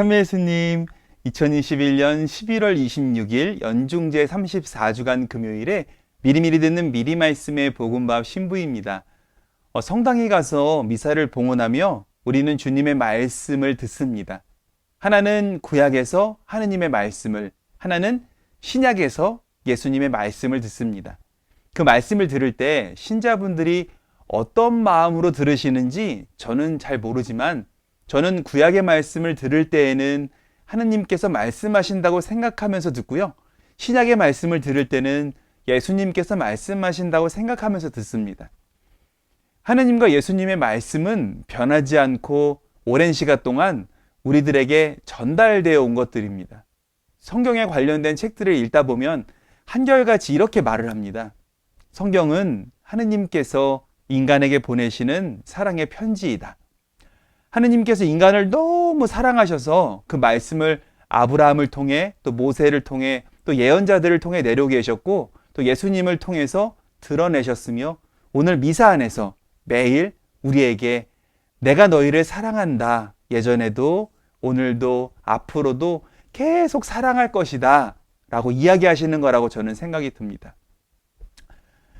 참예수님, 2021년 11월 26일 연중제 34주간 금요일에 미리미리 듣는 미리 말씀의 복음밥 신부입니다. 어, 성당에 가서 미사를 봉헌하며 우리는 주님의 말씀을 듣습니다. 하나는 구약에서 하느님의 말씀을, 하나는 신약에서 예수님의 말씀을 듣습니다. 그 말씀을 들을 때 신자분들이 어떤 마음으로 들으시는지 저는 잘 모르지만 저는 구약의 말씀을 들을 때에는 하느님께서 말씀하신다고 생각하면서 듣고요. 신약의 말씀을 들을 때는 예수님께서 말씀하신다고 생각하면서 듣습니다. 하느님과 예수님의 말씀은 변하지 않고 오랜 시간 동안 우리들에게 전달되어 온 것들입니다. 성경에 관련된 책들을 읽다 보면 한결같이 이렇게 말을 합니다. 성경은 하느님께서 인간에게 보내시는 사랑의 편지이다. 하느님께서 인간을 너무 사랑하셔서 그 말씀을 아브라함을 통해 또 모세를 통해 또 예언자들을 통해 내려 계셨고 또 예수님을 통해서 드러내셨으며 오늘 미사 안에서 매일 우리에게 내가 너희를 사랑한다. 예전에도 오늘도 앞으로도 계속 사랑할 것이다. 라고 이야기하시는 거라고 저는 생각이 듭니다.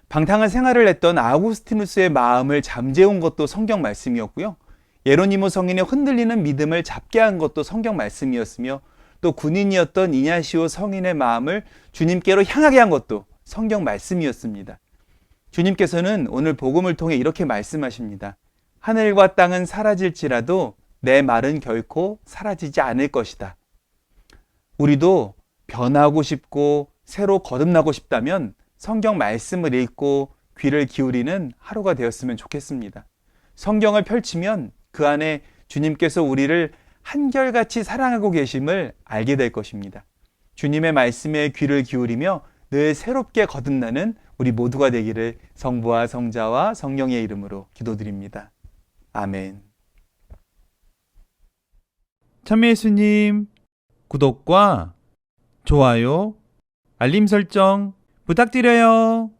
방탕한 생활을 했던 아우구스티누스의 마음을 잠재운 것도 성경 말씀이었고요. 예로니모 성인의 흔들리는 믿음을 잡게 한 것도 성경 말씀이었으며 또 군인이었던 이냐시오 성인의 마음을 주님께로 향하게 한 것도 성경 말씀이었습니다. 주님께서는 오늘 복음을 통해 이렇게 말씀하십니다. 하늘과 땅은 사라질지라도 내 말은 결코 사라지지 않을 것이다. 우리도 변하고 싶고 새로 거듭나고 싶다면 성경 말씀을 읽고 귀를 기울이는 하루가 되었으면 좋겠습니다. 성경을 펼치면 그 안에 주님께서 우리를 한결같이 사랑하고 계심을 알게 될 것입니다. 주님의 말씀에 귀를 기울이며 늘 새롭게 거듭나는 우리 모두가 되기를 성부와 성자와 성령의 이름으로 기도드립니다. 아멘. 참예수님, 구독과 좋아요, 알림 설정 부탁드려요.